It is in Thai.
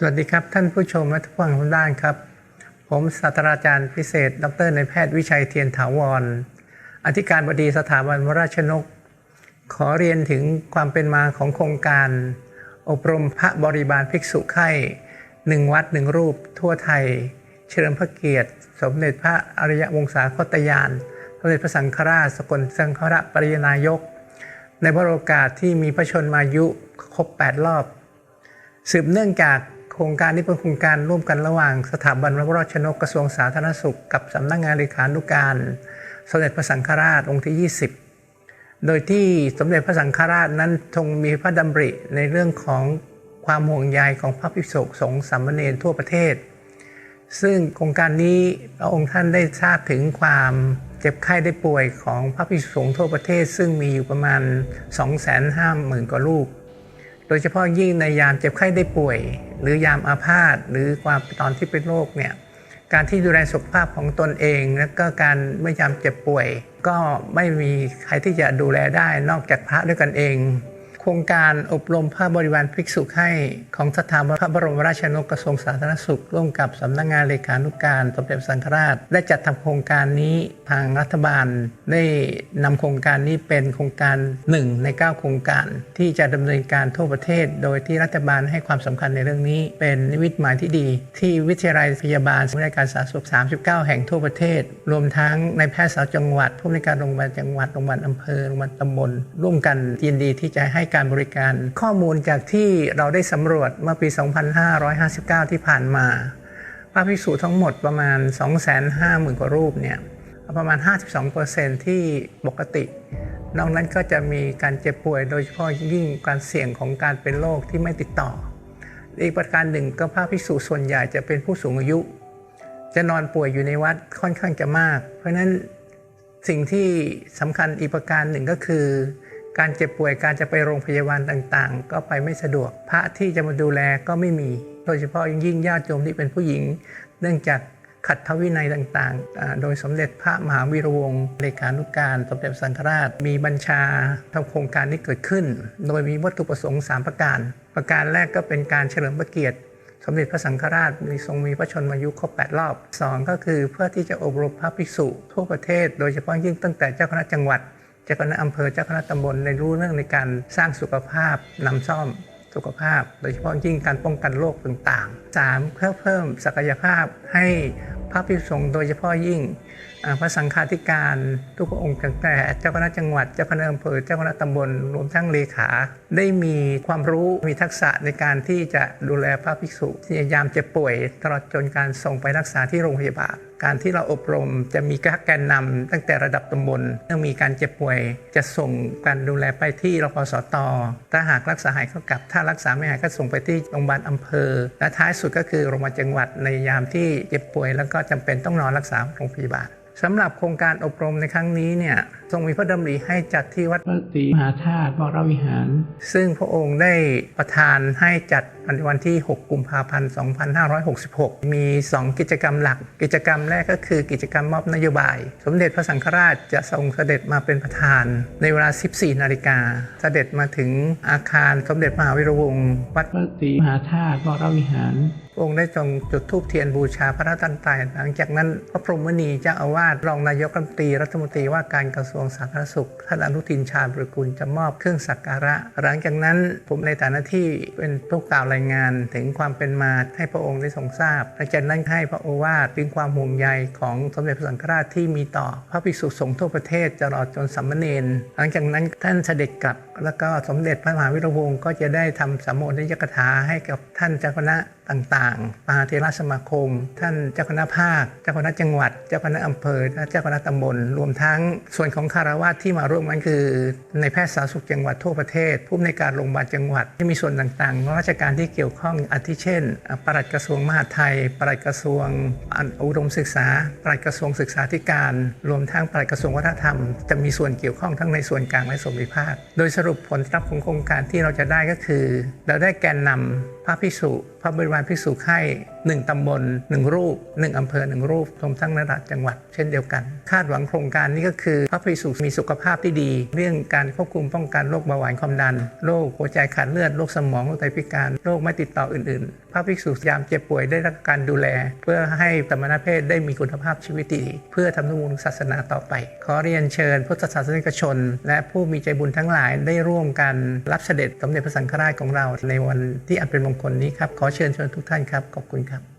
สวัสดีครับ ท่านผู้ชมและทุกฝั่งทุกด้านครับ ผมศาสตราจารย์พิเศษ ดรนายแพทย์วิชัยเทียนถาวร อธิการบดีสถาบันวราชนก ขอเรียนถึงความเป็นมาของโครงการ อบรมพระบริบาลภิกษุไข่หนึ่งวัดหนึ่งรูปทั่วไทย เฉลิมพระเกียรติ สมเด็จพระอริยวงศาคตยาน สมเด็จพระสังฆราช สกลสังฆราชปริยนายก ในวโรกาสที่มีพระชนมายุครบ 8 รอบ สืบเนื่องจาก ครงการนี้เป็นโครงการร่วมกันระหว่างสถาบันพระราชนกกระทรวงสาธารณสุข กับสำนักงานเลขานุการสมเด็จพระสังฆราชองค์ที่ 20 โดยที่สมเด็จพระสังฆราชนั้นทรงมีพระดำริในเรื่องของความห่วงใยของพระภิกษุสงฆ์สามเณรทั่วประเทศ ซึ่งโครงการนี้พระองค์ท่านได้ทราบถึงความเจ็บไข้ได้ป่วยของพระภิกษุสงฆ์ทั่วประเทศ ซึ่งมีอยู่ประมาณ 250,000 กว่ารูป โดยเฉพาะยิ่งในยามเจ็บไข้ได้ป่วย หรือยามอาพาธหรือความตอนที่เป็นโรคเนี่ยการที่ดูแลสุขภาพของตนเองและก็การไม่ยามเจ็บป่วย ก็ไม่มีใครที่จะดูแลได้นอกจากพระด้วยกันเอง ครงการอบรมพระบริวารภิกษุให้ของสถาบันพระบรมราชชนกกระทรวงสาธารณสุข ร่วมกับสำนักงานเลขานุการสมเด็จสังฆราช ได้จัดทำโครงการนี้ทางรัฐบาลได้นำโครงการนี้เป็นโครงการหนึ่งใน 9 โครงการ ที่จะดำเนินการทั่วประเทศ โดยที่รัฐบาลให้ความสำคัญในเรื่องนี้ เป็นนิมิตหมายที่ดี ที่วิทยาลัยพยาบาลบริการสาธารณสุข 39 แห่งทั่วประเทศ รวมทั้งในแพทย์สาวจังหวัดผู้ในการโรงพยาบาลจังหวัดโรงพยาบาลอำเภอโรงพยาบาลตำบลร่วมกันยินดีที่จะให้การบริการ ข้อมูลจากที่เราได้สำรวจเมื่อปี 2559 ที่ผ่านมาพระภิกษุทั้งหมดประมาณ 250,000 กว่ารูปเนี่ยประมาณ 52%ที่ปกติ นอกนั้นก็จะมีการเจ็บป่วยโดยเฉพาะยิ่งการเสี่ยงของการเป็นโรคที่ไม่ติดต่อ อีกประการหนึ่งก็พระภิกษุส่วนใหญ่จะเป็นผู้สูงอายุ จะนอนป่วยอยู่ในวัดค่อนข้างจะมาก เพราะฉะนั้นสิ่งที่สำคัญอีกประการหนึ่งก็คือ การเจ็บป่วยการจะไปโรงพยาบาลต่างๆ ก็ไปไม่สะดวก พระที่จะมาดูแลก็ไม่มี โดยเฉพาะยิ่งญาติโยมที่เป็นผู้หญิง เนื่องจากขัดทวินัยต่างๆ โดยสมเด็จพระมหาวีรวงศ์เลขานุการ สมเด็จสังฆราช มีบัญชาทำโครงการนี้เกิดขึ้น โดยมีวัตถุประสงค์ 3 ประการ ประการแรกก็เป็นการเฉลิมพระเกียรติ สมเด็จพระสังฆราชมีทรงมีพระชนมายุครบ8รอบ 2 ก็คือเพื่อที่จะอบรมพระภิกษุทั่วประเทศ โดยเฉพาะยิ่งตั้งแต่เจ้าคณะจังหวัด จ้าคณะอำเภอเจ้าคณะตำบลในรู้เรื่องในการสร้างสุขภาพนำซ่อมสุขภาพ โดยเฉพาะยิ่งการป้องกันโรคต่างๆ 3. เพื่อเพิ่มศักยภาพให้พระภิกษุสงฆ์โดยเฉพาะยิ่งพระสังฆาธิการทุกพระองค์ตั้งแต่เจ้าคณะจังหวัดเจ้าคณะอำเภอเจ้าคณะตำบลรวมทั้งเลขา ได้มีความรู้มีทักษะในการที่จะดูแลพระภิกษุที่ยามเจ็บป่วย ตลอดจนการส่งไปรักษาที่โรงพยาบาล การที่เราอบรมจะมีแกนนำตั้งแต่ระดับตำบลเมื่อมีการเจ็บป่วย จะส่งการดูแลไปที่รพสตถ้าหากรักษาหายก็กลับ ถ้ารักษาไม่หายก็ส่งไปที่โรงพยาบาลอำเภอ และท้ายสุดก็คือโรงพยาบาลจังหวัดในยามที่เจ็บป่วย แล้วก็จำเป็นต้องนอนรักษาโรงพยาบาลสำหรับโครงการอบรมในครั้งนี้เนี่ย ทรงมีพระดำริให้จัดที่วัดพระศรีมหาธาตุวรวิหาร ซึ่งพระองค์ได้ประทานให้จัดในวันที่ 6 กุมภาพันธ์ 2566 มี 2 กิจกรรมหลัก กิจกรรมแรกก็คือกิจกรรมมอบนโยบาย สมเด็จพระสังฆราชจะทรงเสด็จมาเป็นประธาน ในเวลา 14 นาฬิกา เสด็จมาถึงอาคารสมเด็จมหาวิรวงศ์วัดพระศรีมหาธาตุวรวิหารพระองค์ได้ทรงจุดธูปเทียนบูชาพระรัตนตรัยหลังจากนั้นพระพรหมณีเจ้าอาวาสรองนายกรัฐมนตรีรัฐมนตรีว่าการกระทรวงสาธารณสุขท่านอนุทินชาญบริกุลจะมอบเครื่องสักการะ หลังจากนั้นผมในฐานะที่เป็นผู้กล่าวรายงานถึงความเป็นมาให้พระองค์ได้ทรงทราบหลังจากนั้นให้พระโอวาทถึงความห่วงใยของสมเด็จพระสังฆราชที่มีต่อ พระภิกษุสงฆ์ทั่วประเทศตลอดจนสัมมเนนหลังจากนั้นท่านเสด็จกลับ แล้วก็สมเด็จพระมหาวิรวงศ์ก็จะได้ทำสามโภชนิยกถาให้กับท่านเจ้าคณะต่างๆมหาเทราสมาคม ท่านเจ้าคณะภาค เจ้าคณะจังหวัด เจ้าคณะอำเภอและเจ้าคณะตำบล รวมทั้งส่วนของคารวะที่มาร่วมกันคือ ในแพทย์สาธารณสุขจังหวัดทั่วประเทศ ผู้อำนวยการโรงพยาบาลจังหวัดที่มีส่วนต่างๆราชการที่เกี่ยวข้องอาทิเช่น ปลัดกระทรวงมหาดไทย ปลัดกระทรวงอุดมศึกษา ปลัดกระทรวงศึกษาธิการ รวมทั้งปลัดกระทรวงวัฒนธรรม จะมีส่วนเกี่ยวข้องทั้งในส่วนกลางและส่วนภูมิภาค โดยสรุปผลลัพย์ของโครงการที่เราจะได้ก็คือ เราได้แกนนำ ระภิกษุ พระบริวารภิกษุไข่1ตำบล1รูป1อำเภอ1รูปรวมทั้งระดับจังหวัด เช่นเดียวกัน คาดหวังโครงการนี้ก็คือ พระภิกษุมีสุขภาพที่ดี เรื่องการควบคุมป้องกันโรคเบาหวานความดันโรคหัวใจขาดเลือดโรคสมองโรคไตพิการโรคไม่ติดต่ออื่น ๆ พระภิกษุยามเจ็บป่วยได้รับการดูแล เพื่อให้สมณเพศได้มีคุณภาพชีวิตดีเพื่อทำนุบำรุงศาสนาต่อไป ขอเรียนเชิญพุทธศาสนิกชน และผู้มีใจบุญทั้งหลายได้ร่วมกันรับเสด็จสมเด็จพระสังฆราชของเราในวันที่อันเป็นมงคนนี้ครับ ขอเชิญชวนทุกท่านครับ ขอบคุณครับ